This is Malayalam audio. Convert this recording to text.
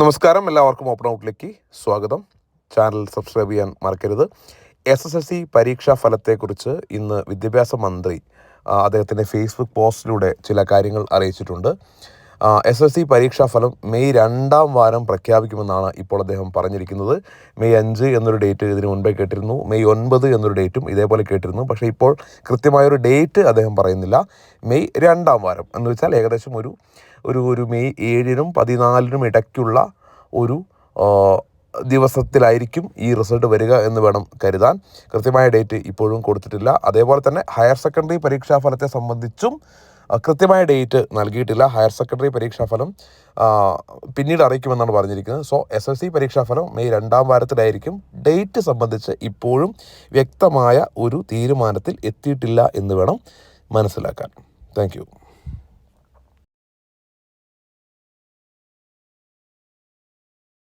നമസ്കാരം. എല്ലാവർക്കും ഓപ്പൺ ഔട്ടിലേക്ക് സ്വാഗതം. ചാനൽ സബ്സ്ക്രൈബ് ചെയ്യാൻ മറക്കരുത്. എസ് എസ് എൽ സി പരീക്ഷാ ഫലത്തെക്കുറിച്ച് ഇന്ന് വിദ്യാഭ്യാസ മന്ത്രി അദ്ദേഹത്തിന്റെ ഫേസ്ബുക്ക് പോസ്റ്റിലൂടെ ചില കാര്യങ്ങൾ അറിയിച്ചിട്ടുണ്ട്. എസ് എസ് സി പരീക്ഷാ ഫലം മെയ് രണ്ടാം വാരം പ്രഖ്യാപിക്കുമെന്നാണ് ഇപ്പോൾ അദ്ദേഹം പറഞ്ഞിരിക്കുന്നത്. മെയ് അഞ്ച് എന്നൊരു ഡേറ്റ് ഇതിന് മുൻപേ കേട്ടിരുന്നു. മെയ് ഒൻപത് എന്നൊരു ഡേറ്റും ഇതേപോലെ കേട്ടിരുന്നു. പക്ഷേ ഇപ്പോൾ കൃത്യമായൊരു ഡേറ്റ് അദ്ദേഹം പറയുന്നില്ല. മെയ് രണ്ടാം വാരം എന്ന് വെച്ചാൽ ഏകദേശം ഒരു ഒരു ഒരു മെയ് ഏഴിനും പതിനാലിനും ഇടയ്ക്കുള്ള ഒരു ദിവസത്തിലായിരിക്കും ഈ റിസൾട്ട് വരിക എന്ന് വേണം കരുതാൻ. കൃത്യമായ ഡേറ്റ് ഇപ്പോഴും കൊടുത്തിട്ടില്ല. അതേപോലെ തന്നെ ഹയർ സെക്കൻഡറി പരീക്ഷാ ഫലത്തെ സംബന്ധിച്ചും കൃത്യമായ ഡേറ്റ് നൽകിയിട്ടില്ല. ഹയർ സെക്കൻഡറി പരീക്ഷാഫലം പിന്നീട് അറിയിക്കുമെന്നാണ് പറഞ്ഞിരിക്കുന്നത്. സോ എസ് എൽ സി പരീക്ഷാഫലം മെയ് രണ്ടാം വാരത്തിലായിരിക്കും. ഡേറ്റ് സംബന്ധിച്ച് ഇപ്പോഴും വ്യക്തമായ ഒരു തീരുമാനത്തിൽ എത്തിയിട്ടില്ല എന്ന് വേണം മനസ്സിലാക്കാൻ. താങ്ക്